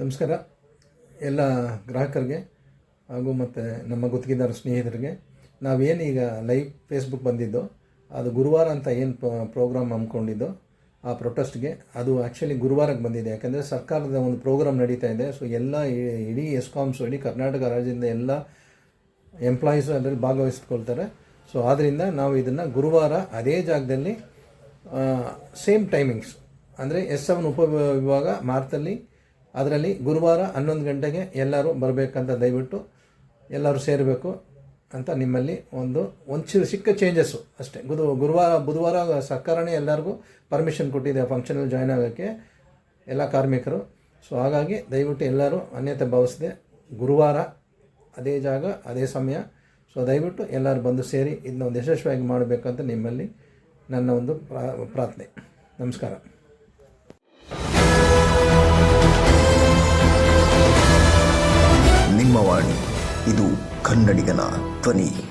ನಮಸ್ಕಾರ. ಎಲ್ಲ ಗ್ರಾಹಕರಿಗೆ ಹಾಗೂ ಮತ್ತು ನಮ್ಮ ಗುತ್ತಿಗೆದಾರ ಸ್ನೇಹಿತರಿಗೆ. ನಾವೇನೀಗ ಲೈವ್ ಫೇಸ್ಬುಕ್ ಬಂದಿದ್ದು, ಅದು ಗುರುವಾರ ಅಂತ ಏನು ಪ್ರೋಗ್ರಾಮ್ ಹಮ್ಮಿಕೊಂಡಿದ್ದು, ಆ ಪ್ರೊಟೆಸ್ಟ್ಗೆ ಅದು ಆ್ಯಕ್ಚುಲಿ ಗುರುವಾರಕ್ಕೆ ಬಂದಿದೆ. ಯಾಕಂದರೆ ಸರ್ಕಾರದ ಒಂದು ಪ್ರೋಗ್ರಾಮ್ ನಡೀತಾ ಇದೆ. ಸೊ ಎಲ್ಲ ಇಡೀ ಎಸ್ಕಾಮ್ಸು ಇಡೀ ಕರ್ನಾಟಕ ರಾಜ್ಯದಿಂದ ಎಲ್ಲ ಎಂಪ್ಲಾಯೀಸು ಅದರಲ್ಲಿ ಭಾಗವಹಿಸ್ಕೊಳ್ತಾರೆ. ಸೊ ಆದ್ದರಿಂದ ನಾವು ಇದನ್ನು ಗುರುವಾರ ಅದೇ ಜಾಗದಲ್ಲಿ ಸೇಮ್ ಟೈಮಿಂಗ್ಸ್ ಅಂದರೆ ಎಸ್ ಸೆವೆನ್ ಉಪ ವಿಭಾಗ ಮಾರ್ತಲ್ಲಿ ಅದರಲ್ಲಿ ಗುರುವಾರ ಹನ್ನೊಂದು ಗಂಟೆಗೆ ಎಲ್ಲರೂ ಬರಬೇಕಂತ ದಯವಿಟ್ಟು ಎಲ್ಲರೂ ಸೇರಬೇಕು ಅಂತ ನಿಮ್ಮಲ್ಲಿ ಒಂದು ಒಂದು ಚಿಕ್ಕ ಚೇಂಜಸ್ಸು ಅಷ್ಟೇ. ಗುರು, ಗುರುವಾರ, ಬುಧವಾರ ಸರ್ಕಾರನೇ ಎಲ್ಲರಿಗೂ ಪರ್ಮಿಷನ್ ಕೊಟ್ಟಿದೆ ಫಂಕ್ಷನಲ್ಲಿ ಜಾಯ್ನ್ ಆಗೋಕ್ಕೆ ಎಲ್ಲ ಕಾರ್ಮಿಕರು. ಸೊ ಹಾಗಾಗಿ ದಯವಿಟ್ಟು ಎಲ್ಲರೂ ಅನ್ಯತೆ ಭಾವಿಸಿದೆ ಗುರುವಾರ ಅದೇ ಜಾಗ, ಅದೇ ಸಮಯ. ಸೊ ದಯವಿಟ್ಟು ಎಲ್ಲರೂ ಬಂದು ಸೇರಿ ಇದನ್ನ ಒಂದು ಯಶಸ್ವಿಯಾಗಿ ಮಾಡಬೇಕಂತ ನಿಮ್ಮಲ್ಲಿ ನನ್ನ ಒಂದು ಪ್ರಾ- ಪ್ರಾರ್ಥನೆ. ನಮಸ್ಕಾರ. ಇದು ಕನ್ನಡಿಗನ ಧ್ವನಿ.